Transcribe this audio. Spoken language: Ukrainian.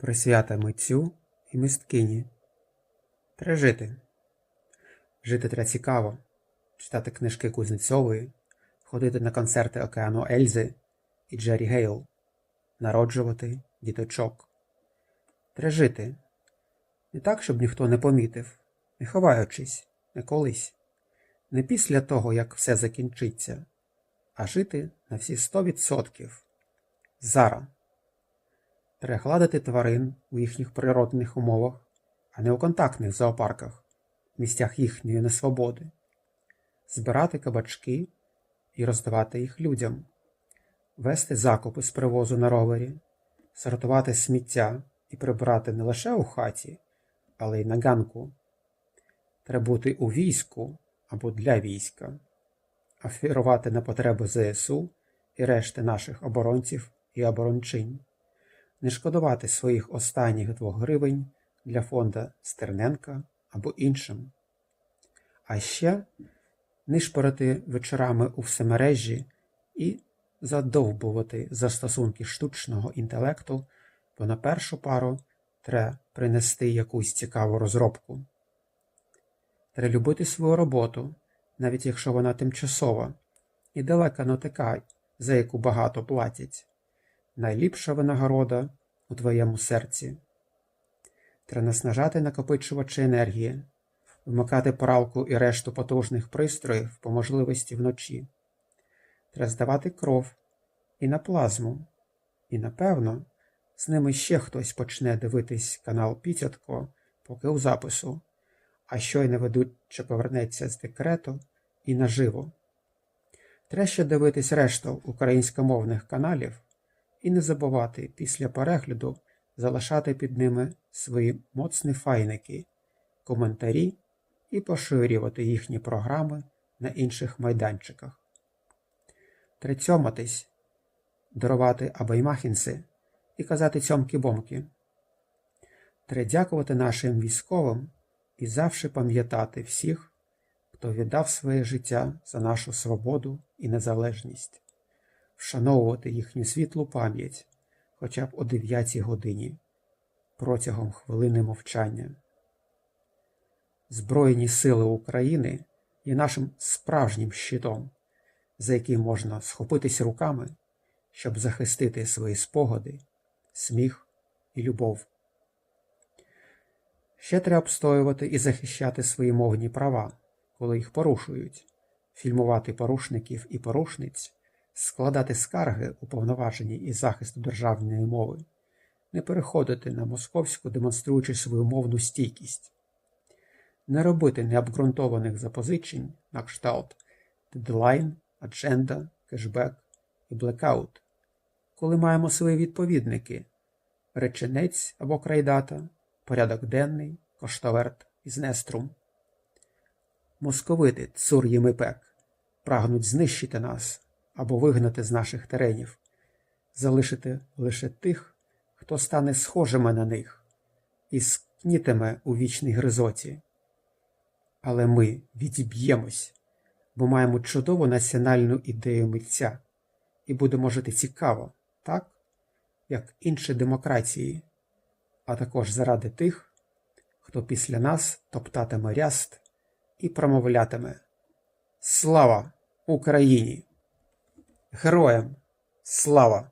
Присвята митцю і мисткині. Треба жити. Жити треба цікаво, читати книжки Кузнецової, ходити на концерти океану Ельзи і Джері Гейл, народжувати діточок. Треба жити. Не так, щоб ніхто не помітив, не ховаючись, не колись, не після того, як все закінчиться, а жити на всі сто відсотків. Зараз. Треба гладити тварин у їхніх природних умовах, а не у контактних зоопарках, місцях їхньої несвободи, збирати кабачки і роздавати їх людям, вести закупи з привозу на ровері, сортувати сміття і прибирати не лише у хаті, але й на ганку. Треба бути у війську або для війська, афірувати на потреби ЗСУ і решти наших оборонців і оборончинь не шкодувати своїх останніх двох гривень для фонда Стерненка або іншим. А ще нишпорити вечорами у всемережі і задовбувати застосунки штучного інтелекту, бо на першу пару треба принести якусь цікаву розробку. Треба любити свою роботу, навіть якщо вона тимчасова, і далека не така, за яку багато платять найліпша винагорода у твоєму серці. Треба наснажати накопичувачі енергії, вмикати пралку і решту потужних пристроїв по можливості вночі. Треба здавати кров і на плазму. І, напевно, з ними ще хтось почне дивитись канал Пітятко, поки у запису, а щойно ведуче повернеться з декрету і наживо. Треба ще дивитись решту українськомовних каналів і не забувати після перегляду залишати під ними свої моцні файники, коментарі і поширювати їхні програми на інших майданчиках. Трицьоматись, дарувати абаймахінси і казати цьомки-бомки. Треба дякувати нашим військовим і завжди пам'ятати всіх, хто віддав своє життя за нашу свободу і незалежність вшановувати їхню світлу пам'ять хоча б о 9 годині протягом хвилини мовчання. Збройні сили України є нашим справжнім щитом, за який можна схопитись руками, щоб захистити свої спогади, сміх і любов. Ще треба обстоювати і захищати свої мовні права, коли їх порушують, фільмувати порушників і порушниць складати скарги уповноважені із захисту державної мови, не переходити на московську, демонструючи свою мовну стійкість, не робити необґрунтованих запозичень на кшталт дедлайн, адженда, кешбек і блекаут, коли маємо свої відповідники реченець або крайдата, порядок денний, коштоверт і знеструм. Московити, цур Ємипек, прагнуть знищити нас або вигнати з наших теренів, залишити лише тих, хто стане схожими на них і скнітиме у вічній гризоті. Але ми відіб'ємось, бо маємо чудову національну ідею митця і будемо жити цікаво, так, як інші демократії, а також заради тих, хто після нас топтатиме ряст і промовлятиме Слава Україні! Героям слава!